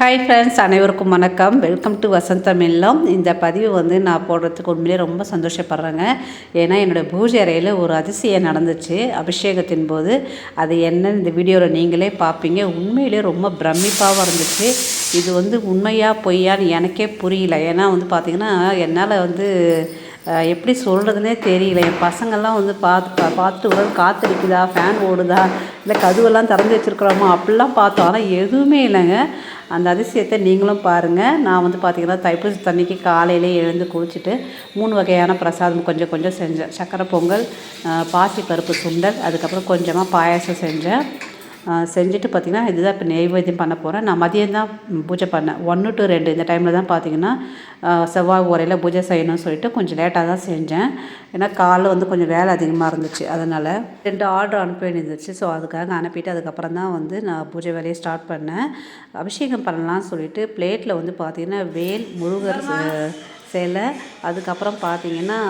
Hi friends அனைவருக்கும் வணக்கம். Welcome to வசந்தம் இல்லம் இந்த பதிவு வந்து நான் போடுறதுக்கு உண்மையிலே ரொம்ப சந்தோஷப்படுறேங்க. ஏன்னா என்னோடய பூஜை அறையில் ஒரு அதிசயம் நடந்துச்சு. அபிஷேகத்தின் போது அது என்னன்னு இந்த வீடியோவில் நீங்களே பார்ப்பீங்க. உண்மையிலே ரொம்ப பிரமிப்பாகவும் இருந்துச்சு. இது வந்து உண்மையா பொய்யான்னு எனக்கே புரியல. ஏன்னா வந்து பார்த்திங்கன்னா என்னால் வந்து எப்படி சொல்கிறதுனே தெரியல. என் பசங்கள்லாம் வந்து பார்த்து பார்த்துட்டு உடல் காத்திருக்குதா ஃபேன் ஓடுதா இல்லை கதுவெல்லாம் திறந்து வச்சுருக்குறோமா அப்படிலாம் பார்த்தோம். ஆனால் எதுவுமே இல்லைங்க. அந்த அதிசயத்தை நீங்களும் பாருங்கள் நான் வந்து பார்த்திங்கன்னா தைப்பூசி தண்ணிக்கு காலையிலே எழுந்து குளிச்சுட்டு மூணு வகையான பிரசாதம் கொஞ்சம் கொஞ்சம் செஞ்சேன். சக்கரை பொங்கல் அஹ், பாசிப்பருப்பு சுண்டல் அதுக்கப்புறம் கொஞ்சமாக பாயாசம் செஞ்சேன். செஞ்சுட்டு பார்த்திங்கன்னா இதுதான் இப்போ நெய்வேத்தியம் பண்ண போகிறேன் நான் மதியம் தான் பூஜை பண்ணேன். ஒன்று டு ரெண்டு இந்த டைமில் தான் பார்த்திங்கன்னா செவ்வாய் உரையில் பூஜை செய்யணும்னு சொல்லிட்டு கொஞ்சம் லேட்டாக தான் செஞ்சேன். ஏன்னா காலைல வந்து கொஞ்சம் வேலை அதிகமாக இருந்துச்சு. அதனால் ரெண்டு ஆர்டர் அனுப்ப வேண்டியிருந்துச்சு. ஸோ அதுக்காக அனுப்பிட்டு அதுக்கப்புறம் தான் வந்து நான் பூஜை வேலையை ஸ்டார்ட் பண்ணேன். அபிஷேகம் பண்ணலாம்னு சொல்லிட்டு பிளேட்டில் வந்து பார்த்திங்கன்னா வேல் முருகர் அஹ், சிலை. அதுக்கப்புறம் பார்த்திங்கன்னா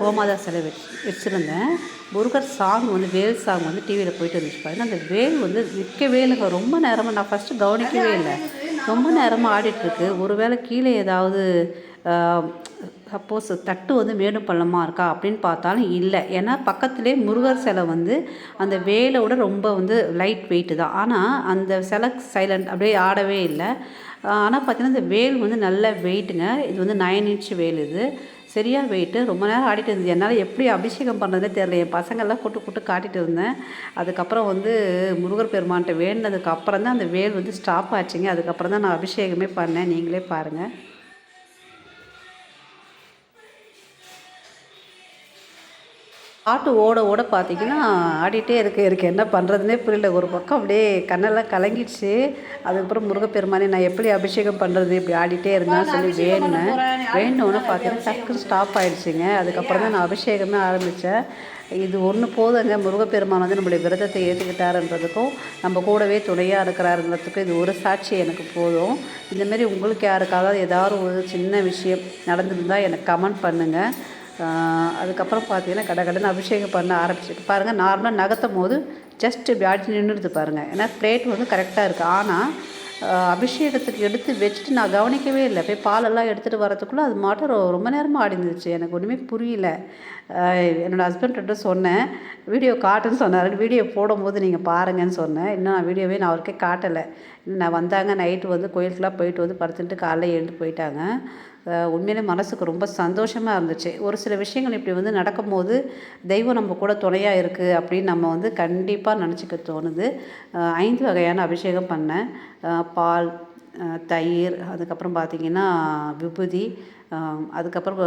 கோமாதா சிலை வச்சு வச்சுருந்தேன். முருகர் சாங் வந்து வேல் சாங் வந்து டிவியில் போயிட்டு இருந்துச்சு பாருங்க. அந்த வேல் வந்து நிற்கவே இல்லைங்க ரொம்ப நேரமாக நான் ஃபஸ்ட்டு கவனிக்கவே இல்லை. ரொம்ப நேரமாக ஆடிட்டுருக்கு. ஒருவேளை கீழே ஏதாவது சப்போஸ் தட்டு வந்து மேடும் பள்ளமாக இருக்கா அப்படின்னு பார்த்தாலும் இல்லை. ஏன்னா பக்கத்துலேயே முருகர் சிலை வந்து அந்த வேலை விட ரொம்ப வந்து லைட் வெயிட்டு தான். ஆனால் அந்த சிலை சைலண்ட் அப்படியே ஆடவே இல்லை. ஆனால் பார்த்தீங்கன்னா இந்த வேல் வந்து நல்ல வெயிட்டுங்க இது வந்து நைன் இன்ச் வேல் இது. சரியாக போயிட்டு ரொம்ப நேரம் ஆடிட்டு இருந்தது. என்னால் எப்படி அபிஷேகம் பண்ணுறதுனே தெரில என் பசங்கள்லாம் கூட்டு கூட்டு காட்டிட்டு இருந்தேன். அதுக்கப்புறம் வந்து முருகர் பெருமான்கிட்ட வேண்டினதுக்கு அப்புறம் தான் அந்த வேல் வந்து ஸ்டாப் ஆச்சுங்க. அதுக்கப்புறம் தான் நான் அபிஷேகமே பண்ணேன். நீங்களே பாருங்கள் பாட்டு ஓட ஓட பார்த்தீங்கன்னா ஆடிட்டே இருக்கு எனக்கு என்ன பண்ணுறதுனே புரியல. ஒரு பக்கம் அப்படியே கண்ணெல்லாம் கலங்கிடுச்சு. அதுக்கப்புறம் முருகப்பெருமானே நான் எப்படி அபிஷேகம் பண்ணுறது இப்படி ஆடிட்டே இருந்தேன்னு சொல்லி வேணுனேன் வேணுன்னு பார்த்தீங்கன்னா டக்குன்னு ஸ்டாப் ஆயிடுச்சுங்க. அதுக்கப்புறம் தான் நான் அபிஷேகமே ஆரம்பித்தேன் இது ஒன்று போதுங்க. முருகப்பெருமான் வந்து நம்மளுடைய விரதத்தை ஏற்றுக்கிட்டாருன்றதுக்கும் நம்ம கூடவே துணையாக இருக்கிறாருன்றதுக்கும் இது ஒரு சாட்சி எனக்கு போதும். இந்தமாரி உங்களுக்கு யாருக்காவது ஏதாவது ஒரு சின்ன விஷயம் நடந்திருந்தால் எனக்கு கமெண்ட் பண்ணுங்கள் அதுக்கப்புறம் பார்த்தீங்கன்னா கடை கடன் அபிஷேகம் பண்ண ஆரம்பிச்சு பாருங்கள் நார்மலாக நகர்த்தும் போது ஜஸ்ட் இப்படி ஆடி நின்றுது பாருங்கள் ஏன்னா பிளேட் வந்து கரெக்டாக இருக்குது ஆனால் அபிஷேகத்துக்கு எடுத்து வச்சுட்டு நான் கவனிக்கவே இல்லை. போய் பாலெல்லாம் எடுத்துகிட்டு வரதுக்குள்ளே அது மாட்டம் ரொம்ப நேரமாக ஆடி இருந்துச்சு எனக்கு ஒன்றுமே புரியல. என்னோடய ஹஸ்பண்ட்கிட்ட சொன்னேன் வீடியோ காட்டுன்னு சொன்னார். வீடியோ போடும்போது நீங்கள் பாருங்கன்னு சொன்னேன். இன்னும் நான் வீடியோவே நான் அவருக்கே காட்டலை. இன்னும் நான் வந்தாங்க நைட்டு வந்து கோயிலுக்குலாம் போயிட்டு வந்து படுத்துட்டு காலைல எழுந்து போயிட்டாங்க. உண்மையிலே மனசுக்கு ரொம்ப சந்தோஷமாக இருந்துச்சு. ஒரு சில விஷயங்கள் இப்படி வந்து நடக்கும்போது தெய்வம் நம்ம கூட துணையாக இருக்குது அப்படின்னு நம்ம வந்து கண்டிப்பாக நினச்சிக்க தோணுது. ஐந்து வகையான அபிஷேகம் பண்ணேன். பால் தயிர் அதுக்கப்புறம் பார்த்திங்கன்னா விபூதி அதுக்கப்புறம்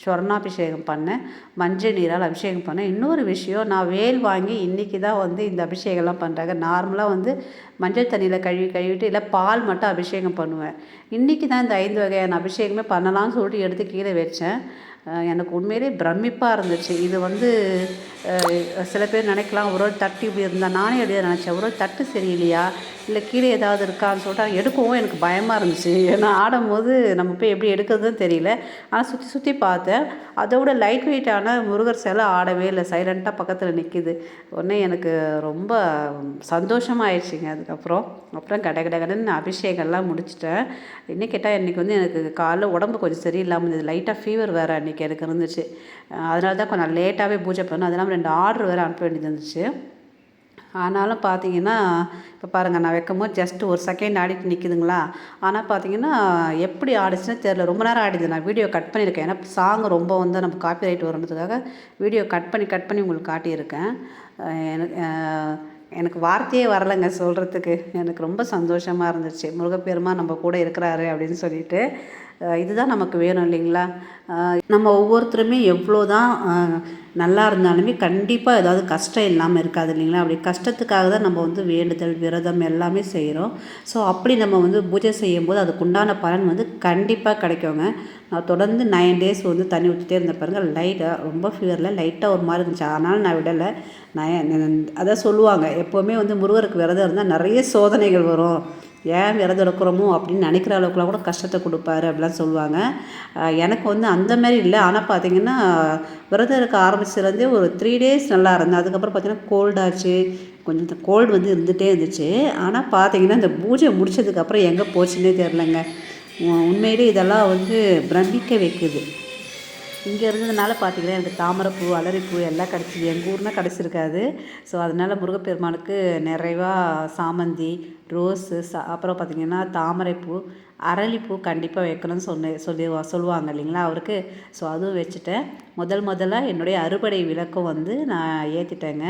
ஸ்வர்ணாபிஷேகம் பண்ணேன் மஞ்சள் நீரால் அபிஷேகம் பண்ணேன். இன்னொரு விஷயம் நான் வேல் வாங்கி இன்றைக்கி தான் வந்து இந்த அபிஷேகம்லாம் பண்ணுறாங்க நார்மலாக வந்து மஞ்சள் தண்ணியில் கழுவி கழுவிட்டு இல்லை பால் மட்டும் அபிஷேகம் பண்ணுவேன். இன்றைக்கி தான் இந்த ஐந்து வகையான அபிஷேகமே பண்ணலாம்னு சொல்லிட்டு எடுத்து கீழே வச்சேன். எனக்கு உண்மையிலே பிரமிப்பாக இருந்துச்சு. இது வந்து சில பேர் நினைக்கலாம் ஒரு ஒரு தட்டு இப்படி இருந்தால் நானே அப்படியே நினச்சேன். ஒரு தட்டு சரியில்லையா? இல்லை கீழே ஏதாவது இருக்கான்னு சொல்லிட்டு எடுக்கவும் எனக்கு பயமாக இருந்துச்சு. ஏன்னா ஆடும்போது நம்ம போய் எப்படி எடுக்கிறதுன்னு தெரியல. ஆனால் சுற்றி சுற்றி பார்த்தேன். அதோட லைட் வெயிட்டான முருகர் சிலை ஆடவே இல்லை. சைலண்ட்டாக பக்கத்தில் நிற்கிது உடனே எனக்கு ரொம்ப சந்தோஷமாயிடுச்சுங்க. அதுக்கப்புறம் அப்புறம் கட கட கடன்னு அபிஷேகம்லாம் முடிச்சிட்டேன். என்ன கேட்டால் இன்றைக்கி வந்து எனக்கு காலைல உடம்பு கொஞ்சம் சரியில்லாமல் இருந்தது. லைட்டாக ஃபீவர் வேறு அன்றைக்கி எனக்கு இருந்துச்சு. அதனால தான் கொஞ்சம் லேட்டாகவே பூஜை பண்ணேன். அது இல்லாமல் ரெண்டு ஆர்டர் வேறு அனுப்ப வேண்டியது இருந்துச்சு. ஆனாலும் பார்த்தீங்கன்னா இப்போ பாருங்கள் நான் வைக்கும்போது ஜஸ்ட் ஒரு செகண்ட் ஆடிட்டு நிற்குதுங்களா ஆனால் பார்த்தீங்கன்னா எப்படி ஆடிச்சுன்னு தெரில ரொம்ப நேரம் ஆடிது நான் வீடியோ கட் பண்ணியிருக்கேன். ஏன்னா சாங் ரொம்ப வந்து நம்ம காப்பி ரைட் வரணுன்றதுக்காக வீடியோ கட் பண்ணி கட் பண்ணி உங்களுக்கு காட்டியிருக்கேன். எனக்கு எனக்கு வார்த்தையே வரலைங்க சொல்கிறதுக்கு எனக்கு ரொம்ப சந்தோஷமாக இருந்துச்சு. முருகப்பெருமா நம்ம கூட இருக்கிறாரு அப்படின்னு சொல்லிட்டு. இதுதான் நமக்கு வேணும் இல்லைங்களா? நம்ம ஒவ்வொருத்தருமே எவ்வளோ தான் நல்லா இருந்தாலுமே கண்டிப்பாக ஏதாவது கஷ்டம் இல்லாமல் இருக்காது இல்லைங்களா? அப்படி கஷ்டத்துக்காக தான் நம்ம வந்து வேண்டுதல் விரதம் எல்லாமே செய்கிறோம் ஸோ அப்படி நம்ம வந்து பூஜை செய்யும்போது அதுக்குண்டான பலன் வந்து கண்டிப்பாக கிடைக்குங்க. நான் தொடர்ந்து நைன் டேஸ் வந்து தண்ணி ஊற்றிட்டே இருந்த பாருங்கள் லைட்டாக ரொம்ப ஃபீவரில் லைட்டாக ஒரு மாதிரி இருந்துச்சு. ஆனாலும் நான் விடலை. நான் அதான் சொல்லுவாங்க. எப்போவுமே வந்து முருகருக்கு விரதம் இருந்தால் நிறைய சோதனைகள் வரும். ஏன் விரதம் இருக்கிறோமோ அப்படின்னு நினைக்கிற அளவுக்குலாம் கூட கஷ்டத்தை கொடுப்பாரு அப்படிலாம் சொல்லுவாங்க. எனக்கு வந்து அந்த மாதிரி இல்லை. ஆனால் பார்த்திங்கன்னா விரதம் இருக்க ஆரம்பிச்சதுலேருந்தே ஒரு த்ரீ டேஸ் நல்லா இருந்தேன். அதுக்கப்புறம் பார்த்திங்கன்னா கோல்டாச்சு கொஞ்சம் இந்த கோல்டு வந்து இருந்துகிட்டே இருந்துச்சு. ஆனால் பார்த்தீங்கன்னா இந்த பூஜை முடிச்சதுக்கப்புறம் எங்கே போச்சுன்னே தெரிலங்க உண்மையிலே இதெல்லாம் வந்து பிரமிக்க வைக்குது. இங்கே இருந்ததுனால பார்த்தீங்கன்னா எனக்கு தாமரைப்பூ அலரிப்பூ எல்லாம் கிடச்சிது. எங்கள் ஊர்னா கிடச்சிருக்காது. ஸோ அதனால் முருகப்பெருமானுக்கு நிறைவாக சாமந்தி ரோஸு சா அப்புறம் பார்த்திங்கன்னா தாமரைப்பூ. அரளிப்பூ கண்டிப்பாக வைக்கணும்னு சொன்ன சொல்லி சொல்லுவாங்க இல்லைங்களா? அவருக்கு. ஸோ அதுவும் வச்சுட்டேன். முதல் முதல்ல என்னுடைய அறுபடை விளக்கம் வந்து நான் ஏற்றிட்டேங்க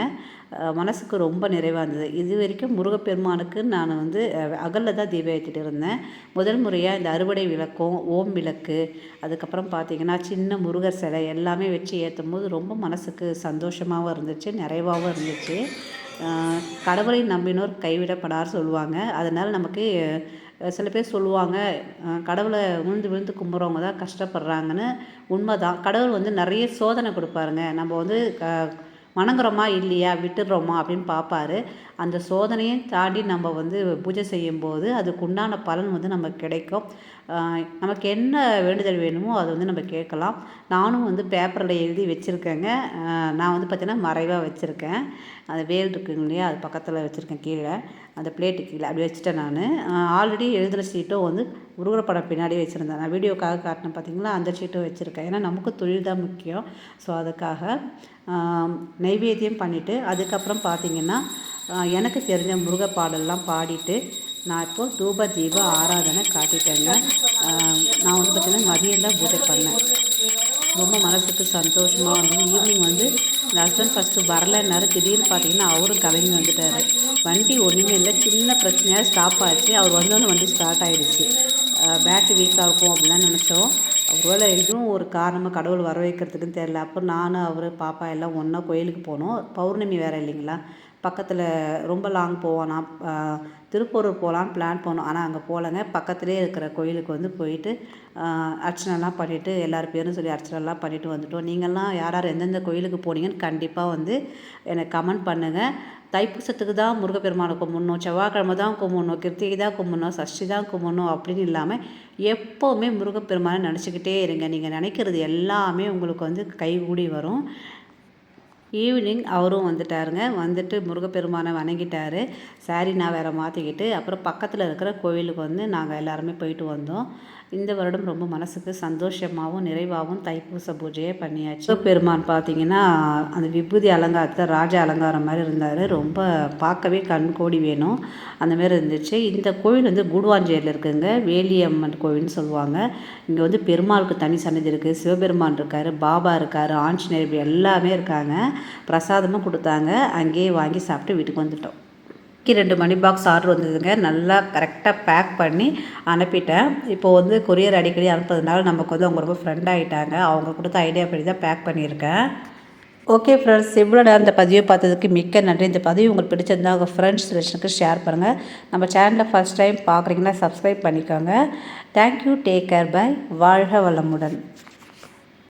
மனசுக்கு ரொம்ப நிறைவாக இருந்தது. இது வரைக்கும் முருகப்பெருமானுக்கு நான் வந்து அகலில் தான் தீபம் ஏற்றிட்டு இருந்தேன். முதல் முறையாக இந்த அறுவடை விளக்கம் ஓம் விளக்கு அதுக்கப்புறம் பார்த்தீங்கன்னா சின்ன முருகர் சிலை எல்லாமே வச்சு ஏற்றும் போது ரொம்ப மனசுக்கு சந்தோஷமாகவும் இருந்துச்சு நிறைவாகவும் இருந்துச்சு. கடவுளை நம்பினோர் கைவிடப்படார் சொல்லுவாங்க. அதனால் நமக்கு சில பேர் சொல்லுவாங்க கடவுளை விழுந்து விழுந்து கும்பிட்றவங்க தான் கஷ்டப்படுறாங்கன்னு உண்மை தான் கடவுள் வந்து நிறைய சோதனை கொடுப்பாருங்க. நம்ம வந்து க வணங்குறோமா இல்லையா விட்டுடுறோமா அப்படின்னு பார்ப்பாரு. அந்த சோதனையும் தாண்டி நம்ம வந்து பூஜை செய்யும்போது அதுக்கு உண்டான பலன் வந்து நமக்கு கிடைக்கும். நமக்கு என்ன வேண்டுதல் வேணுமோ அதை வந்து நம்ம கேட்கலாம். நானும் வந்து பேப்பரில் எழுதி வச்சுருக்கேங்க. நான் வந்து பார்த்தீங்கன்னா மறைவாக வச்சுருக்கேன். அந்த வேல் இருக்குங்க இல்லையா அது பக்கத்தில் வச்சுருக்கேன் கீழே. அந்த பிளேட்டு கீழே அப்படி வச்சுட்டேன் நான். ஆல்ரெடி எழுதுகிற சீட்டும் வந்து முருகர் படம் பின்னாடி வச்சுருந்தேன். நான் வீடியோக்காக காட்டினேன் பார்த்தீங்களா அந்த சீட்டும் வச்சுருக்கேன். ஏன்னா நமக்கு தொழில் தான் முக்கியம். ஸோ அதுக்காக நைவேத்தியம் பண்ணிவிட்டு அதுக்கப்புறம் பார்த்தீங்கன்னா எனக்கு தெரிஞ்ச முருக பாடல்லாம் பாடிட்டு நான் இப்போது தூப தீப ஆராதனை காட்டிட்டேங்க. நான் வந்து பார்த்திங்கன்னா மதியம் தான் பூஜை பண்ணேன். ரொம்ப மனசுக்கு சந்தோஷமாக இருந்தது ஈவினிங் வந்து என் ஹஸ்பண்ட் ஃபஸ்ட்டு வரலைன்னாரு திடீர்னு பார்த்தீங்கன்னா அவரும் கிளம்பி வந்துட்டார். வண்டி ஒன்றுமே இல்லை சின்ன பிரச்சனையாக ஸ்டாப் ஆச்சு. அவர் வந்தோன்னே வண்டி ஸ்டார்ட் ஆகிடுச்சு பேட்ரி வீக்காக இருக்கும் அப்படிலாம் நினச்சோம். ஒருவேளை இதுவும் ஒரு காரணமாக கடவுள் வர வைக்கிறதுக்குன்னு தெரில அப்போ நானும் அவர் பாப்பா எல்லாம் ஒன்றா கோயிலுக்கு போனோம். பௌர்ணமி வேறு இல்லைங்களா? பக்கத்தில் ரொம்ப லாங் போவோம் நான் திருப்பூர் போகலான்னு பிளான் பண்ணோம் ஆனால் அங்கே போகலங்க பக்கத்துலேயே இருக்கிற கோயிலுக்கு வந்து போயிட்டு அர்ச்சனைலாம் பண்ணிவிட்டு எல்லார் பேரும் சொல்லி அர்ச்சனைலாம் பண்ணிவிட்டு வந்துட்டோம். நீங்கள்லாம் யார் யார் எந்தெந்த கோயிலுக்கு போனீங்கன்னு கண்டிப்பாக வந்து எனக்கு கமெண்ட் பண்ணுங்கள் தைப்பூசத்துக்கு தான் முருகப்பெருமானை கும்பிடணும் செவ்வாய்க்கிழமை தான் கும்பிடணும் கிருத்திகை தான் கும்பிடணும் சஷ்டி தான் கும்பிடணும் அப்படின்னு இல்லாமல் எப்போவுமே முருகப்பெருமானை நினச்சிக்கிட்டே இருங்க. நீங்கள் நினைக்கிறது எல்லாமே உங்களுக்கு வந்து கைகூடி வரும். ஈவினிங் அவரும் வந்துட்டாருங்க. வந்துட்டு முருகப்பெருமானை வணங்கிட்டாரு. சாரி நான் வேறு மாற்றிக்கிட்டு அப்புறம் பக்கத்தில் இருக்கிற கோவிலுக்கு வந்து நாங்கள் எல்லாருமே போயிட்டு வந்தோம். இந்த வருடம் ரொம்ப மனசுக்கு சந்தோஷமாகவும் நிறைவாகவும் தைப்பூச பூஜையே பண்ணியாச்சு. பெருமான் பார்த்தீங்கன்னா அந்த விபூதி அலங்காரத்தில் ராஜா அலங்காரம் மாதிரி இருந்தார். ரொம்ப பார்க்கவே கண் கோடி வேணும். அந்த மாதிரி இருந்துச்சு. இந்த கோயில் வந்து கூடுவாஞ்சேரியில் இருக்குங்க. வேலியம்மன் கோவில்னு சொல்லுவாங்க. இங்கே வந்து பெருமாளுக்கு தனி சன்னதி இருக்குது சிவபெருமான் இருக்கார் பாபா இருக்கார் ஆஞ்சநேயர் எல்லாமே இருக்காங்க. பிரசாதமும் கொடுத்தாங்க. அங்கேயே வாங்கி சாப்பிட்டு வீட்டுக்கு வந்துட்டோம். இன்னைக்கு ரெண்டு மணி பாக்ஸ் ஆர்டர் வந்ததுங்க. நல்லா கரெக்டாக பேக் பண்ணி அனுப்பிட்டேன். இப்போ வந்து கொரியர் அடிக்கடி அனுப்புறதுனால நமக்கு வந்து அவங்க ரொம்ப ஃப்ரெண்ட் ஆகிட்டாங்க அவங்க கொடுத்த ஐடியா படி தான் பேக் பண்ணியிருக்கேன். ஓகே ஃப்ரெண்ட்ஸ் இவ்வளோ நேரம் இந்த பதிவை பார்த்ததுக்கு மிக்க நன்றி. இந்த பதிவு உங்களுக்கு பிடிச்சிருந்தா உங்கள் ஃப்ரெண்ட்ஸ் ரிலேஷனுக்கு ஷேர் பண்ணுங்கள் நம்ம சேனலில் ஃபஸ்ட் டைம் பார்க்குறீங்கன்னா சப்ஸ்கிரைப் பண்ணிக்கோங்க. Thank you take care bye வாழ்க வளமுடன்.